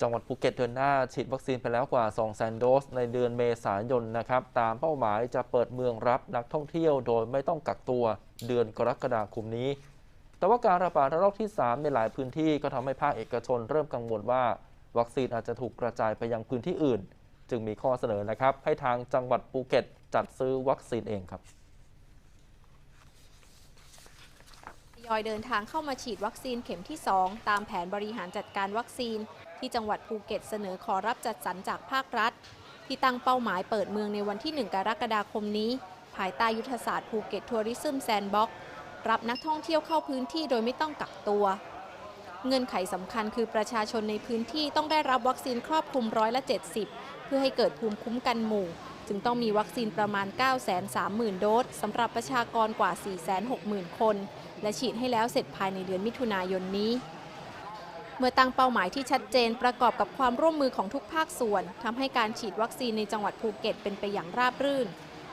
จังหวัดภูเก็ตเดือนหน้าฉีดวัคซีนไปแล้วกว่า 200,000 โดส ในเดือนเมษายนนะครับ ตามเป้าหมายจะเปิดเมืองรับนักท่องเที่ยวโดยไม่ต้องกักตัวเดือนกรกฎาคมนี้ แต่ว่าการระบาดระลอกที่ 3 ในหลายพื้นที่ก็ทำให้ภาคเอกชนเริ่มกังวลว่า วัคซีนอาจจะถูกกระจายไปยังพื้นที่อื่น จึงมีข้อเสนอนะครับ ให้ทางจังหวัดภูเก็ตจัดซื้อวัคซีนเองครับยอยเดินทางเข้ามาฉีดวัคซีนเข็มที่ 2 ตามแผนบริหารจัดการวัคซีน ที่จังหวัดภูเก็ตเสนอขอรับจัดสรรจากภาครัฐ ที่ตั้งเป้าหมายเปิดเมืองในวันที่ 1 กรกฎาคมนี้ ภายใต้ยุทธศาสตร์ภูเก็ตทัวริซึมแซนด์บ็อกรับนักท่องเที่ยวเข้าพื้นที่โดยไม่ต้องกักตัว เงื่อนไขสำคัญคือประชาชนในพื้นที่ต้องได้รับวัคซีนครอบคลุมร้อยละ 70 เพื่อให้เกิดภูมิคุ้มกันหมู่ จึงต้องมีวัคซีนประมาณ 930,000 โดสสำหรับประชากรกว่า 460,000 คน และฉีดให้แล้วเสร็จภายในเดือนมิถุนายนนี้ เมื่อตั้งเป้าหมายที่ชัดเจนประกอบกับความร่วมมือของทุกภาคส่วนทำให้การฉีดวัคซีนในจังหวัดภูเก็ตเป็นไปอย่างราบรื่น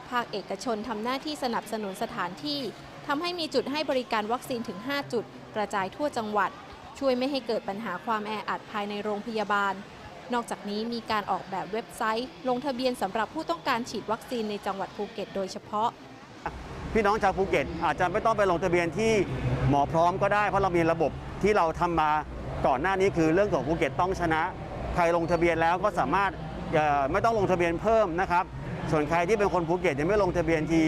ภาคเอกชนทำหน้าที่สนับสนุนสถานที่ทำให้มีจุดให้บริการวัคซีนถึง 5 จุด กระจายทั่วจังหวัด ช่วยไม่ให้เกิดปัญหาความแออัดภายในโรงพยาบาล นอกจากนี้มีการออกแบบเว็บไซต์ ลงทะเบียนสำหรับผู้ต้องการฉีดวัคซีนในจังหวัดภูเก็ต โดยเฉพาะพี่น้องชาวภูเก็ตอาจจะไม่ต้องไปลงทะเบียนที่หมอพร้อมก็ได้เพราะเรามีระบบที่เราทำมา ก่อนหน้านี้คือเรื่องของภูเก็ตต้องชนะ ใครลงทะเบียนแล้วก็สามารถเอ่อไม่ต้องลงทะเบียนเพิ่มนะครับ ส่วนใครที่เป็นคนภูเก็ตยังไม่ลงทะเบียนที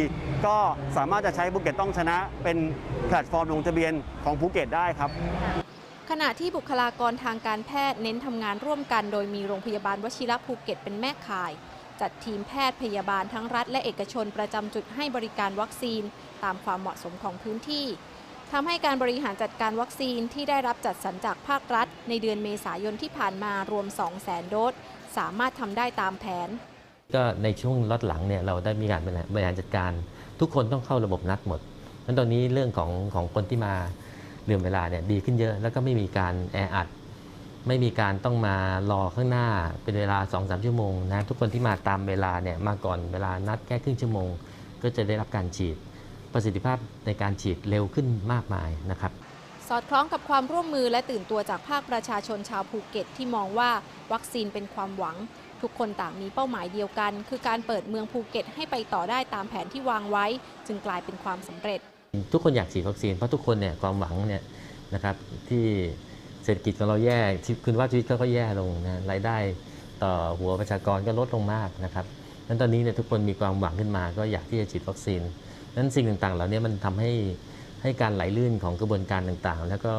ก็สามารถจะใช้ภูเก็ตต้องชนะ เป็นแพลตฟอร์มลงทะเบียนของภูเก็ตได้ครับขณะที่บุคลากรทางการแพทย์เน้นทำงานร่วมกัน โดยมีโรงพยาบาลวชิระภูเก็ตเป็นแม่ข่าย จัดทีมแพทย์พยาบาลทั้งรัฐและเอกชนประจำจุดให้บริการวัคซีน ตามความเหมาะสมของพื้นที่ ทำให้การบริหารจัดการวัคซีนที่ได้รับจัดสรรจากภาครัฐ ในเดือนเมษายนที่ผ่านมารวม 200,000 โดสสามารถทำได้ตามแผน ก็ในช่วงล็อตหลังเนี่ยเราได้มีการบริหารจัดการ ทุกคนต้องเข้าระบบนัดหมดนั้นตอนนี้เรื่องของของคนที่มาเรื่องเวลาเนี่ยดีขึ้นเยอะ แล้วก็ไม่มีการแออัดไม่มีการต้องมารอข้างหน้าเป็นเวลา 2-3 ชั่วโมงนะทุกคนที่มาตามเวลาเนี่ยมาก่อนเวลานัดแค่ครึ่งชั่วโมง ก็จะได้รับการฉีด ประสิทธิภาพในการฉีดเร็วขึ้นมากมายนะครับ สอดคล้องกับความร่วมมือและตื่นตัวจากภาคประชาชนชาวภูเก็ตที่มองว่าวัคซีนเป็นความหวัง ทุกคนต่างมีเป้าหมายเดียวกัน คือการเปิดเมืองภูเก็ตให้ไปต่อได้ตามแผนที่วางไว้ จึงกลายเป็นความสำเร็จ ทุกคนอยากฉีดวัคซีนเพราะทุกคนเนี่ยความหวังเนี่ยนะครับที่เศรษฐกิจของเราแย่ที่คุณว่าชีวิตเขาก็แย่ลงนะรายได้ต่อหัวประชากรก็ลดลงมากนะครับนั้นตอนนี้เนี่ยทุกคนมีความหวังขึ้นมา ก็อยากที่จะฉีดวัคซีน นั้นสิ่งต่างๆเหล่านี้มันทำให้ให้การไหลลื่นของกระบวนการต่างๆ แล้วก็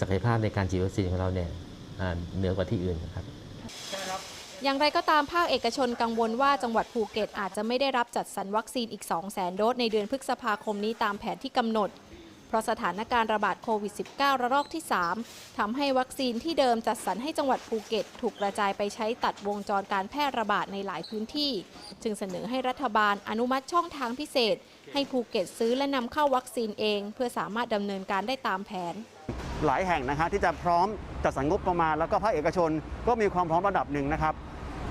ศักยภาพในการฉีดวัคซีนของเราเนี่ยเหนือกว่าที่อื่นครับอย่างไรก็ตามภาคเอกชนกังวลว่าจังหวัดภูเก็ตอาจจะไม่ได้รับจัดสรรวัคซีนอีก 2 0 0 0 0 0 โดสในเดือนพฤษภาคมนี้ตามแผนที่กำหนด เพราะสถานการณ์ระบาดโควิด -19 ระลอกที่ 3ทำให้วัคซีนที่เดิมจัดสรรให้จังหวัดภูเก็ต ถูกกระจายไปใช้ตัดวงจรการแพร่ระบาดในหลายพื้นที่ จึงเสนอให้รัฐบาลอนุมัติช่องทางพิเศษ ให้ภูเก็ตซื้อและนำเข้าวัคซีนเอง เพื่อสามารถดำเนินการได้ตามแผนหลายแห่งนะฮะที่จะพร้อมจัดสรรงบประมาณแล้วก็ภาคเอกชนก็มีความพร้อมระดับหนึ่งนะครับ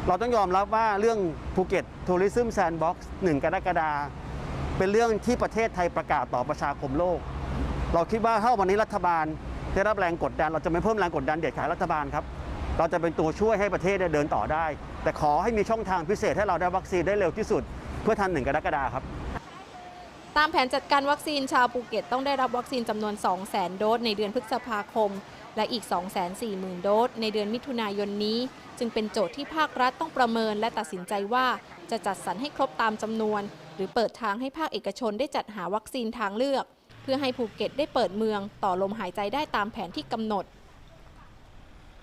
เราต้องยอมรับว่าเรื่องภูเก็ตทัวริซึมแซนด์บ็อกซ์หนึ่งกรกฎาเป็นเรื่องที่ประเทศไทยประกาศต่อประชาคมโลก เราคิดว่าถ้าวันนี้รัฐบาลได้รับแรงกดดัน เราจะไม่เพิ่มแรงกดดันเด็ดขาดรัฐบาลครับเราจะเป็นตัวช่วยให้ประเทศเนี่ยเดินต่อได้ แต่ขอให้มีช่องทางพิเศษให้เราได้วัคซีนได้เร็วที่สุด เพื่อทันหนึ่งกรกฎาครับ ตามแผนจัดการวัคซีนชาวภูเก็ตต้องได้รับวัคซีนจำนวน 200,000 โดสในเดือนพฤษภาคม และอีก 240,000 โดสในเดือนมิถุนายนนี้ จึงเป็นโจทย์ที่ภาครัฐต้องประเมินและตัดสินใจว่าจะจัดสรรให้ครบตามจำนวน หรือเปิดทางให้ภาคเอกชนได้จัดหาวัคซีนทางเลือก เพื่อให้ภูเก็ตได้เปิดเมืองต่อลมหายใจได้ตามแผนที่กำหนด